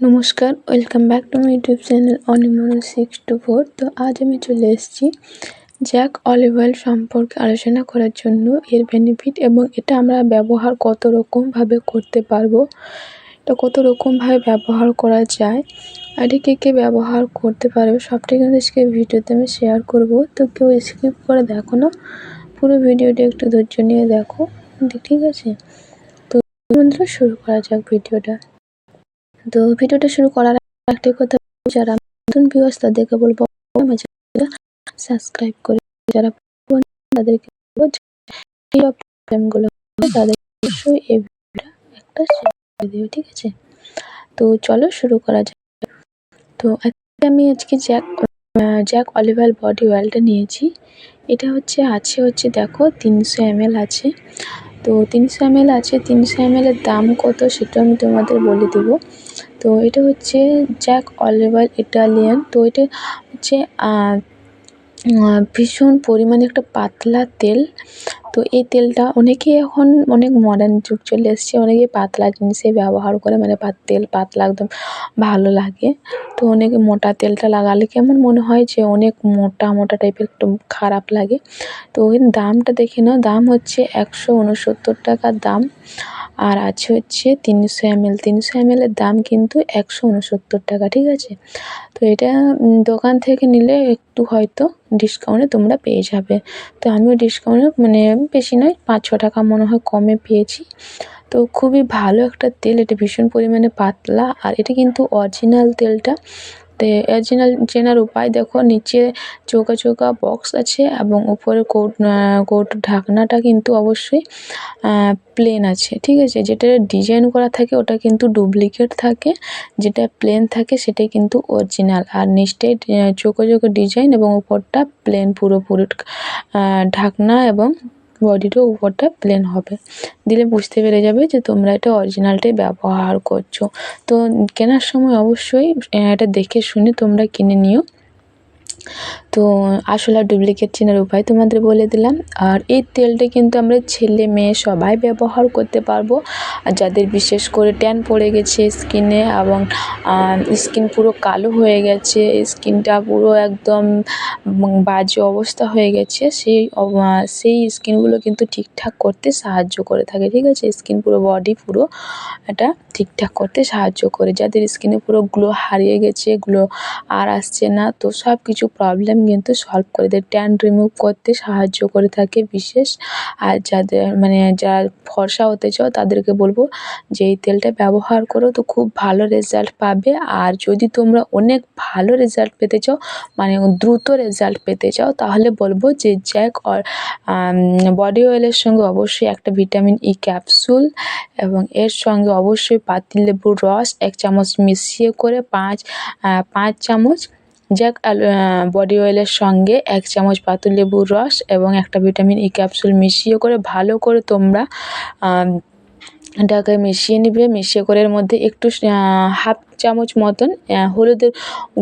নমস্কার, welcome back to my YouTube channel অনিমন six two four. তো আজ আমি চলে এসেছি জ্যাক অলিভ অয়েল সম্পর্কে আলোচনা করার জন্য, এর বেনিফিট এবং এটা আমরা ব্যবহার কত রকমভাবে করতে পারব এটা কত রকমভাবে ব্যবহার করা যায়, আর কে কে ব্যবহার করতে পারবে, সবটাই কিন্তু আজকে ভিডিওতে আমি শেয়ার করব। তো কেউ স্কিপ করে দেখো না, পুরো ভিডিওটি একটু ধৈর্য নিয়ে দেখো। ঠিক আছে? তো শুরু করা যাক ভিডিওটা। তো ভিডিওটা শুরু করার একটাই কথা, যারা নতুন ভিউয়ার্স তাদেরকে বলব সাবস্ক্রাইব করে, যারা তাদেরকে প্রবলেমগুলো তাদের অবশ্যই এই ভিডিওটা একটা ঠিক আছে? তো চলো শুরু করা যাক। তো আমি আজকে Jack Jack olive oil body অয়েলটা নিয়েছি। এটা হচ্ছে, আছে হচ্ছে দেখো তিনশো এমএল আছে। তো তিনশো এমএল আছে, তিনশো এমএলের দাম কত সেটা আমি তোমাদের বলে দেবো। তো এটা হচ্ছে জ্যাক অলিভার ইটালিয়ান। তো এটা হচ্ছে ভীষণ পরিমাণে একটা পাতলা তেল। তো এই তেলটা অনেকে এখন অনেক মডার্ন যুগ চলে এসছে, অনেকে পাতলা জিনিসে ব্যবহার করে মানে পাত, তেল পাতলা একদম ভালো লাগে। তো অনেকে মোটা তেলটা লাগালে কেমন মনে হয় যে অনেক মোটা মোটা টাইপের একটু খারাপ লাগে। তো এর দামটা দেখে নাও, দাম হচ্ছে একশো উনসত্তর টাকা দাম আর আছে হচ্ছে তিনশো এমএল। তিনশো এমএলের দাম কিন্তু একশো উনসত্তর টাকা, ঠিক আছে? তো এটা দোকান থেকে নিলে একটু হয়তো ডিসকাউন্টে তোমরা পেয়ে যাবে। তো আমিও ডিসকাউন্টে মানে বেশি নয় পাঁচ ছ টাকা মনে হয় কমে পেয়েছি। তো খুবই ভালো একটা তেল, এটা ভীষণ পরিমাণে পাতলা, আর এটা কিন্তু অরিজিনাল তেলটা। অরিজিনাল চেনার উপায় দেখো, নিচে চৌকা চৌকা বক্স আছে এবং উপরে কোট কোট ঢাকনাটা কিন্তু অবশ্যই প্লেন আছে, ঠিক আছে? যেটা ডিজাইন করা থাকে, ওটা কিন্তু ডুপ্লিকেট থাকে, যেটা প্লেন থাকে সেটাই কিন্তু অরিজিনাল আর নিচটায় চৌকো চৌকো ডিজাইন এবং উপরটা প্লেন পুরোপুরি ঢাকনা এবং বডিরও উপরটা প্লেন হবে। দিলে বুঝতে পেরে যাবে যে তোমরা এটা অরিজিনালটাই ব্যবহার করছ। তো কেনার সময় অবশ্যই এটা দেখে শুনে তোমরা কিনে নিও। তো আসল আর ডুপ্লিকেট চেনার উপায় তোমাদের বলে দিলাম। আর এই তেলটা কিন্তু আমরা ছেলে মেয়ে সবাই ব্যবহার করতে পারব। যাদের বিশেষ করে ট্যান পড়ে গেছে স্কিনে এবং স্কিন পুরো কালো হয়ে গেছে স্কিনটা পুরো একদম বাজে অবস্থা হয়ে গেছে, সেই সেই স্কিনগুলো কিন্তু ঠিকঠাক করতে সাহায্য করে থাকে, ঠিক আছে? স্কিন পুরো বডি পুরো এটা ঠিকঠাক করতে সাহায্য করে। যাদের স্কিনে পুরো গ্লো হারিয়ে গেছে গ্লো আর আসছে না, তো সব কিছু প্রবলেম কিন্তু সলভ করে দেয়। ট্যান রিমুভ করতে সাহায্য করে থাকে বিশেষ। আর যাদের মানে যারা ফর্সা হতে চাও তাদেরকে বলব যে এই তেলটা ব্যবহার করো তো খুব ভালো রেজাল্ট পাবে। আর যদি তোমরা অনেক ভালো রেজাল্ট পেতে চাও মানে দ্রুত রেজাল্ট পেতে চাও, তাহলে বলব যে জ্যাক অর বডি অয়েলের সঙ্গে অবশ্যই একটা ভিটামিন ই ক্যাপসুল এবং এর সঙ্গে অবশ্যই পাতিলেবুর রস এক চামচ মিশিয়ে করে পাঁচ পাঁচ চামচ জ্যাক বডি অয়েলের সঙ্গে এক চামচ পাতিলেবুর রস এবং একটা ভিটামিন ই ক্যাপসুল মিশিয়ে করে, ভালো করে তোমরা এটাকে মিশিয়ে নিবে। মিশিয়ে করে এর মধ্যে একটু হাফ চামচ মতন হলুদের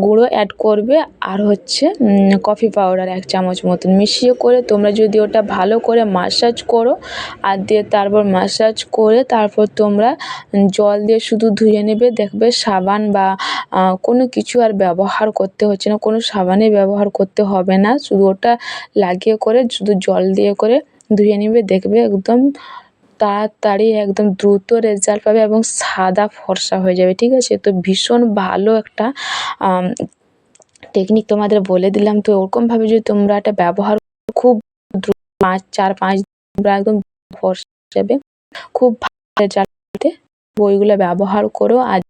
গুঁড়ো অ্যাড করবে। আর হচ্ছে কফি পাউডার এক চামচ মতন মিশিয়ে করে তোমরা যদি ওটা ভালো করে মাসাজ করো, আর দিয়ে তারপর মাসাজ করে তারপর তোমরা জল দিয়ে শুধু ধুয়ে নেবে। দেখবে সাবান বা কোনো কিছু আর ব্যবহার করতে হচ্ছে না, কোনো সাবানই ব্যবহার করতে হবে না। শুধু ওটা লাগিয়ে করে, শুধু জল দিয়ে করে ধুয়ে নেবে, দেখবে একদম তাড়াতাড়ি, একদম দ্রুত রেজাল্ট পাবে এবং সাদা ফর্সা হয়ে যাবে, ঠিক আছে? তো ভীষণ ভালো একটা টেকনিক তোমাদের বলে দিলাম। তো ওরকমভাবে যদি তোমরা এটা ব্যবহার খুব দ্রুত পাঁচ, চার, পাঁচ তোমরা একদম ফর্সা যাবে। খুব ভালো রেজাল্ট বইগুলো ব্যবহার করো। আর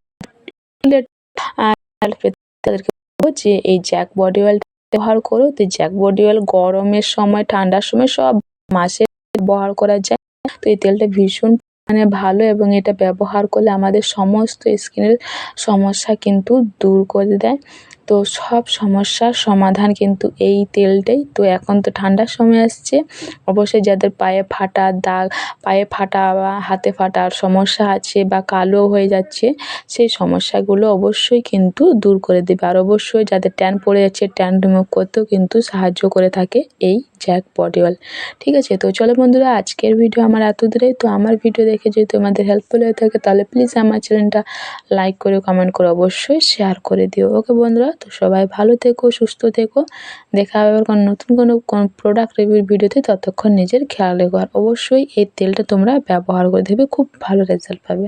তাদেরকে যে এই জ্যাক বডি অয়েল ব্যবহার করো। তো জ্যাক বডি অয়েল গরমের সময়, ঠান্ডার সময় সব মাসে ব্যবহার করা যায়। তো এই তেলটা ভীষণ মানে ভালো এবং এটা ব্যবহার করলে আমাদের সমস্ত স্কিনের সমস্যা কিন্তু দূর করে দেয়। তো সব সমস্যার সমাধান কিন্তু এই তেলটাই। তো এখন তো ঠান্ডার সময় আসছে। অবশ্যই যাদের পায়ে ফাটা দাগ, পায়ে ফাটা বা হাতে ফাটার সমস্যা আছে বা কালো হয়ে যাচ্ছে, সেই সমস্যাগুলো অবশ্যই কিন্তু দূর করে দেবে। আর অবশ্যই যাদের ট্যান পড়ে যাচ্ছে ট্যান রিমুভ করতেও কিন্তু সাহায্য করে থাকে এই জ্যাক বডি অয়েল ঠিক আছে, তো চলো বন্ধুরা, আজকের ভিডিও আমার এত দূরে তো আমার ভিডিও দেখে যদি তোমাদের হেল্পফুল হয়ে থাকে, তাহলে প্লিজ আমার চ্যানেলটা লাইক করে কমেন্ট করে অবশ্যই শেয়ার করে দিও। ওকে বন্ধুরা, তো সবাই ভালো থেকো, সুস্থ থেকো। দেখা হবে কোনো নতুন কোনো প্রোডাক্ট রিভিউর ভিডিওতে ততক্ষণ নিজের খেয়াল রেখো। আর অবশ্যই এই তেলটা তোমরা ব্যবহার করে দেখবে, খুব ভালো রেজাল্ট পাবে।